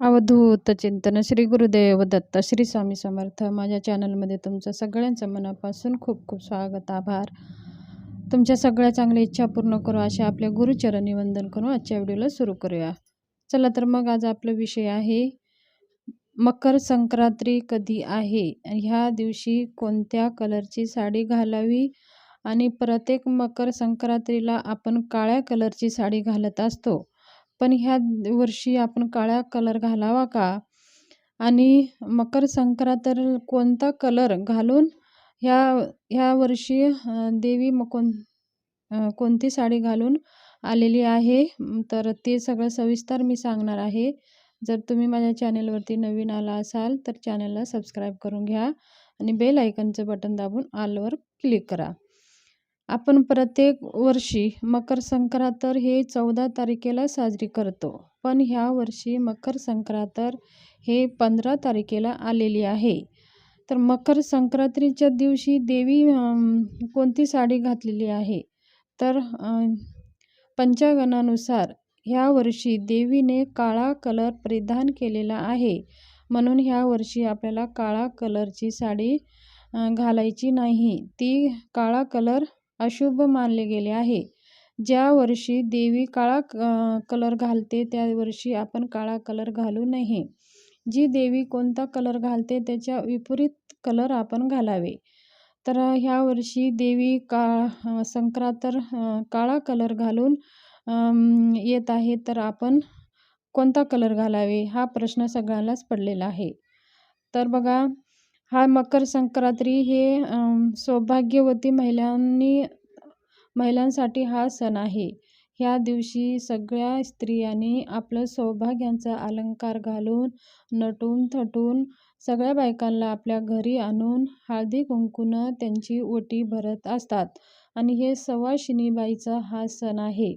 अवधूत चिंतन श्री गुरुदेव दत्त श्री स्वामी समर्थ. माझ्या चॅनलमध्ये तुमचं सगळ्यांचं मनापासून खूप खूप स्वागत आभार. तुमच्या सगळ्या चांगल्या इच्छा पूर्ण करू अशा आपल्या गुरुचरणी वंदन करू आजच्या व्हिडिओला सुरू करूया. चला तर मग आज आपला विषय आहे मकर संक्रांती कधी आहे? ह्या दिवशी कोणत्या कलरची साडी घालावी? आणि प्रत्येक मकर संक्रांतीला आपण काळ्या कलरची साडी घालत असतो. पण ह्या वर्षी आपण काळा कलर घालावा का? आणि मकर संक्रांत कोणता कलर घालून ह्या ह्या वर्षी देवी मग कोण कोणती साडी घालून आलेली आहे? तर ते सगळं सविस्तर मी सांगणार आहे. जर तुम्ही माझ्या चॅनेलवरती नवीन आला असाल तर चॅनलला सबस्क्राईब करून घ्या आणि बेल आयकनचं बटन दाबून आलवर क्लिक करा. आपण प्रत्येक वर्षी मकर संक्रांत हे चौदा तारखेला साजरी करतो. पण ह्या वर्षी मकर संक्रांत हे पंधरा तारखेला आलेली आहे. तर मकर संक्रांतीच्या दिवशी देवी कोणती साडी घातलेली आहे? तर पंचागणानुसार ह्या वर्षी देवीने काळा कलर परिधान केलेला आहे. म्हणून ह्या वर्षी आपल्याला काळा कलरची साडी घालायची नाही. ती काळा कलर अशुभ मानले गेले आहे. ज्या वर्षी देवी काळा कलर घालते त्या वर्षी आपण काळा कलर घालू नये. जी देवी कोणता कलर घालते त्याच्या विपरीत कलर आपण घालावे. तर ह्या वर्षी देवी का संक्रांत काळा कलर घालून येत आहे तर आपण कोणता कलर घालावे हा प्रश्न सगळ्यांनाच पडलेला आहे. तर बघा हा मकर संक्रांती हे सौभाग्यवती महिलांनी महिलांसाठी हा सण आहे. ह्या दिवशी सगळ्या स्त्रियांनी आपलं सौभाग्यांचा अलंकार घालून नटून थटून सगळ्या बायकांना आपल्या घरी आणून हळदी कुंकूनं त्यांची ओटी भरत असतात. आणि हे सवाशिनीबाईचा हा सण आहे.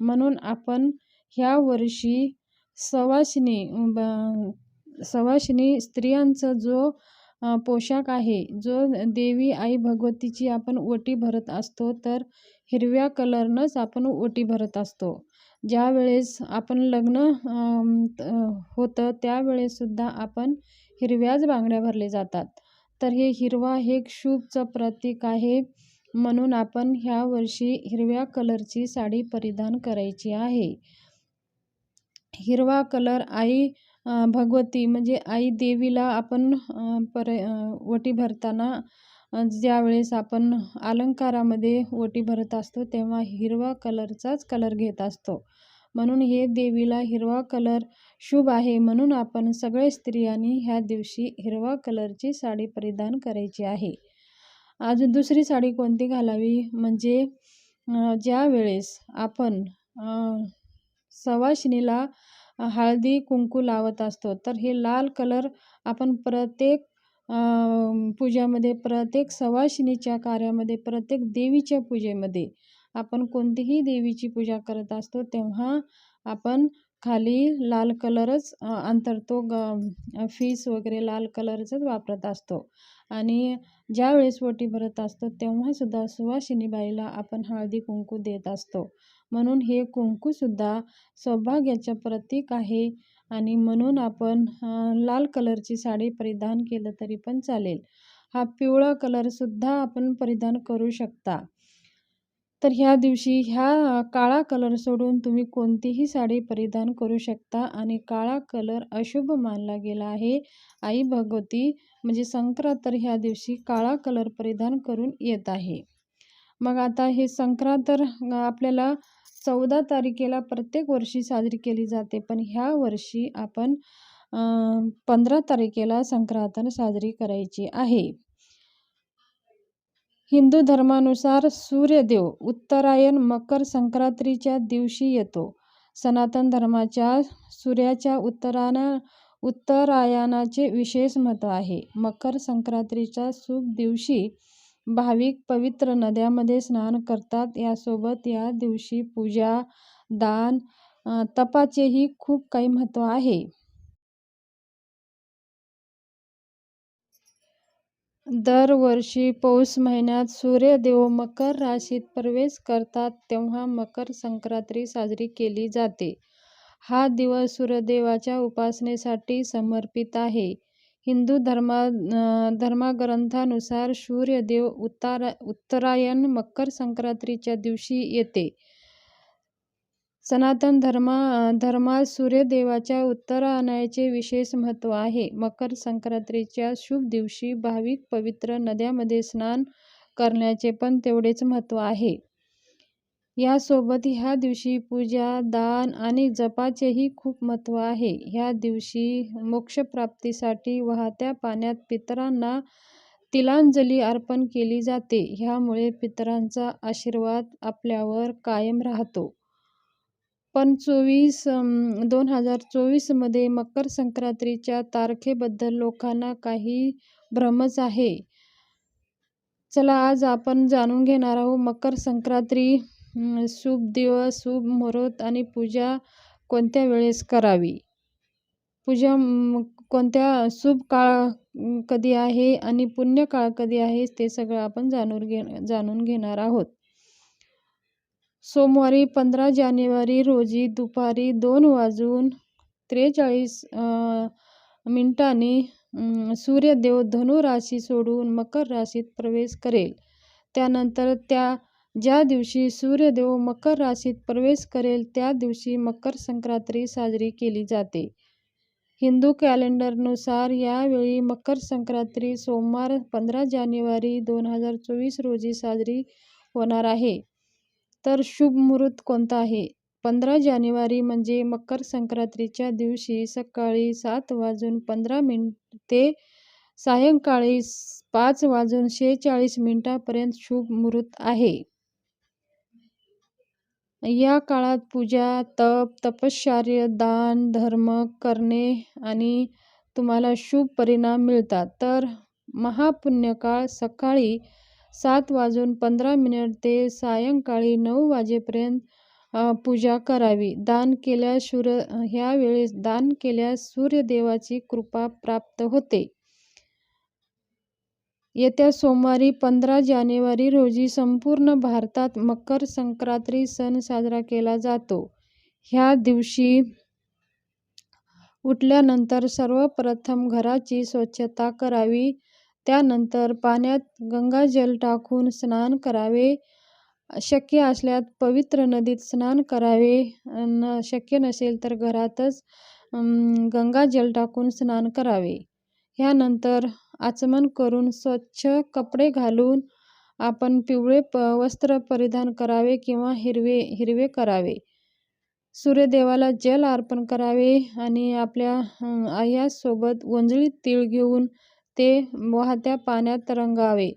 म्हणून आपण ह्या वर्षी सवाशिनी सवाशिनी स्त्रियांचा जो पोशाख आहे. जो देवी आई भगवतीची आपण ओटी भरत असतो तर हिरव्या कलरनंच आपण ओटी भरत असतो. ज्यावेळेस आपण लग्न होतं त्यावेळेससुद्धा आपण हिरव्याच बांगड्या भरले जातात. तर हे हिरवा हे शुभचं प्रतीक आहे. म्हणून आपण ह्या वर्षी हिरव्या कलरची साडी परिधान करायची आहे. हिरवा कलर आई भगवती म्हणजे आई देवीला आपण पर ओटी भरताना ज्यावेळेस आपण अलंकारामध्ये ओटी भरत असतो तेव्हा हिरवा कलरचाच कलर घेत असतो. म्हणून हे देवीला हिरवा कलर शुभ आहे म्हणून आपण सगळे स्त्रियांनी ह्या दिवशी हिरवा कलरची साडी परिधान करायची आहे. अजून दुसरी साडी कोणती घालावी? म्हणजे ज्या वेळेस आपण सवाशिनीला हळदी कुंकू लावत असतो. तर हे लाल कलर आपण प्रत्येक पूजामध्ये प्रत्येक सवाशिनीच्या कार्यामध्ये प्रत्येक देवीच्या पूजेमध्ये आपण कोणतीही देवीची पूजा करत असतो तेव्हा आपण खाली लाल कलरच अंतरतो ग फीस वगैरे लाल कलरचंच वापरत असतो. आणि ज्यावेळेस ओटी भरत असतो तेव्हासुद्धा सुवासिनी बाईला आपण हळदी कुंकू देत असतो. म्हणून हे कुंकूसुद्धा सौभाग्याचं प्रतीक आहे. आणि म्हणून आपण लाल कलरची साडी परिधान केलं तरी पण चालेल. हा पिवळा कलरसुद्धा आपण परिधान करू शकता. तर ह्या दिवशी ह्या काळा कलर सोडून तुम्ही कोणतीही साडी परिधान करू शकता. आणि काळा कलर अशुभ मानला गेला आहे. आई भगवती म्हणजे संक्रांत तर ह्या दिवशी काळा कलर परिधान करून येत आहे. मग आता हे संक्रांत आपल्याला चौदा तारखेला प्रत्येक वर्षी साजरी केली जाते. पण ह्या वर्षी आपण पंधरा तारखेला संक्रांत साजरी करायची आहे. हिंदू धर्मानुसार सूर्यदेव उत्तरायण मकर संक्रांतीच्या दिवशी येतो. सनातन धर्माच्या सूर्याच्या उत्तराना उत्तरायणाचे विशेष महत्त्व आहे. मकर संक्रांतीच्या शुभ दिवशी भाविक पवित्र नद्यामध्ये स्नान करतात. यासोबत या दिवशी पूजा दान तपाचेही खूप काही महत्त्व आहे. दरवर्षी पौष महिन्यात सूर्यदेव मकर राशीत प्रवेश करतात तेव्हा मकर संक्रांती साजरी केली जाते. हा दिवस सूर्यदेवाच्या उपासनेसाठी समर्पित आहे. हिंदू धर्मग्रंथानुसार सूर्यदेव उत्तरायण मकर संक्रांतीच्या दिवशी येते. सनातन धर्मात सूर्यदेवाच्या उत्तरायणाचे विशेष महत्त्व आहे. मकर संक्रांतीच्या शुभ दिवशी भाविक पवित्र नद्यांमध्ये स्नान करण्याचे पण तेवढेच महत्त्व आहे. यासोबत ह्या दिवशी पूजा, दान आणि जपाचेही खूप महत्त्व आहे. ह्या दिवशी मोक्षप्राप्तीसाठी वाहत्या पाण्यात पितरांना तिलांजली अर्पण केली जाते. ह्यामुळे पितरांचा आशीर्वाद आपल्यावर कायम राहतो. पण चोवीस दोन हजार चोवीसमध्ये मकर संक्रांतीच्या तारखेबद्दल लोकांना काही भ्रमच आहे. चला आज आपण जाणून घेणार आहोत मकर संक्रांती, शुभ दिवस, शुभ मुहूर्त आणि पूजा कोणत्या वेळेस करावी. पूजा कोणत्या शुभ काळ कधी आहे आणि पुण्य काळ कधी आहे ते सगळं आपण जाणून घे जाणून घेणार आहोत. सोमवारी पंधरा जानेवारी रोजी दुपारी दोन वाजून त्रेचाळीस मिनिटांनी सूर्यदेव धनु राशी सोडून मकर राशीत प्रवेश करेल. त्यानंतर त्या ज्या दिवशी सूर्यदेव मकर राशीत प्रवेश करेल त्या दिवशी मकर संक्रांती साजरी केली जाते. हिंदू कॅलेंडरनुसार यावेळी मकर संक्रांती सोमवार पंधरा जानेवारी दोन हजार चोवीस रोजी साजरी होणार आहे. तर शुभ मुहूर्त कोणता आहे? पंधरा जानेवारी म्हणजे मकर संक्रांतीच्या दिवशी सकाळी सात वाजून पंधरा मिनिट ते सायंकाळी पाच वाजून शेहेचाळीस मिनिटापर्यंत शुभ मुहूर्त आहे. या काळात पूजा, तप, तपश्चर्या, दान, धर्म करणे आणि तुम्हाला शुभ परिणाम मिळतात. तर महापुण्यकाळ सकाळी सात वाजून पंधरा मिनिट ते सायंकाळी नऊ वाजेपर्यंत पूजा करावी. दान केल्यास ह्यावेळेस दान केल्यास सूर्यदेवाची कृपा प्राप्त होते. येत्या सोमवारी पंधरा जानेवारी रोजी संपूर्ण भारतात मकर संक्रांती सण साजरा केला जातो. ह्या दिवशी उठल्यानंतर सर्वप्रथम घराची स्वच्छता करावी. त्यानंतर पाण्यात गंगाजल टाकून स्नान करावे. शक्य असल्यास पवित्र नदीत स्नान करावे. न शक्य नसेल तर घरातच गंगाजल टाकून स्नान करावे. ह्यानंतर आचमन करून स्वच्छ कपडे घालून आपण पिवळे प वस्त्र परिधान करावे किंवा हिरवे हिरवे करावे. सूर्यदेवाला जल अर्पण करावे आणि आपल्या आह्यासोबत गोंजळी तीळ घेऊन ते वाहत्या पाण्यात रंगावे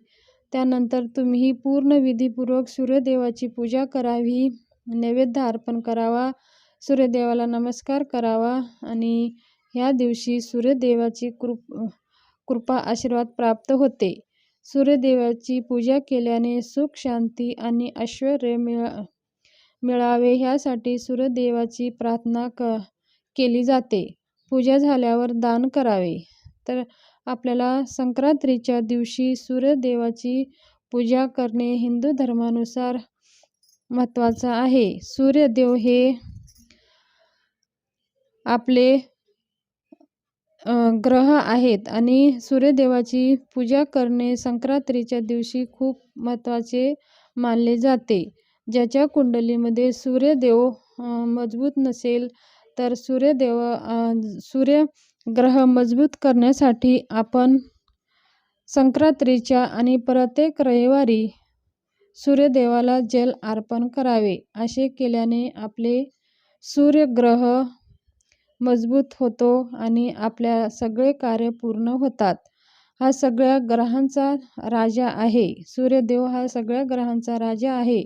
त्यानंतर तुम्ही पूर्ण विधीपूर्वक सूर्यदेवाची पूजा करावी, नैवेद्य अर्पण करावा, सूर्यदेवाला नमस्कार करावा आणि ह्या दिवशी सूर्यदेवाची कृप कृपा आशीर्वाद प्राप्त होते. सूर्यदेवाची पूजा केल्याने सुख, शांती आणि ऐश्वर्य मिळावे ह्यासाठी सूर्यदेवाची प्रार्थना क केली जाते. पूजा झाल्यावर दान करावे. तर आपल्याला संक्रांतीच्या दिवशी सूर्यदेवाची पूजा करणे हिंदू धर्मानुसार महत्त्वाचं आहे. सूर्यदेव हे आपले ग्रह आहेत आणि सूर्यदेवाची पूजा करणे संक्रांतीच्या दिवशी खूप महत्त्वाचे मानले जाते. ज्याच्या कुंडलीमध्ये सूर्यदेव मजबूत नसेल तर सूर्यदेव सूर्य ग्रह मजबूत करण्यासाठी आपण संक्रांतीच्या आणि प्रत्येक रविवारी सूर्यदेवाला जल अर्पण करावे. असे केल्याने आपले सूर्यग्रह मजबूत होतो आणि आपल्या सगळे कार्य पूर्ण होतात. हा सगळ्या ग्रहांचा राजा आहे. सूर्यदेव हा सगळ्या ग्रहांचा राजा आहे.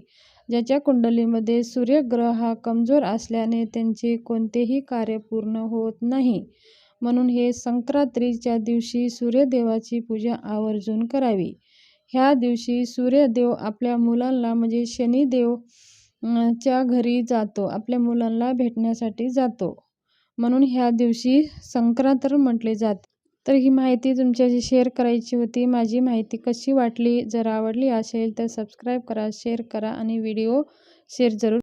ज्याच्या कुंडलीमध्ये सूर्यग्रह हा कमजोर असल्याने त्यांचे कोणतेही कार्य पूर्ण होत नाही. म्हणून हे संक्रांतीच्या दिवशी सूर्यदेवाची पूजा आवर्जून करावी. ह्या दिवशी सूर्यदेव आपल्या मुलांना म्हणजे शनिदेव च्या घरी जातो. आपल्या मुलांना भेटण्यासाठी जातो. म्हणून ह्या दिवशी संक्रांत म्हटले जाते. तर ही माहिती तुमच्याशी शेअर करायची होती. माझी माहिती कशी वाटली? जर आवडली असेल तर सबस्क्राईब करा, शेअर करा आणि व्हिडिओ शेअर जरूर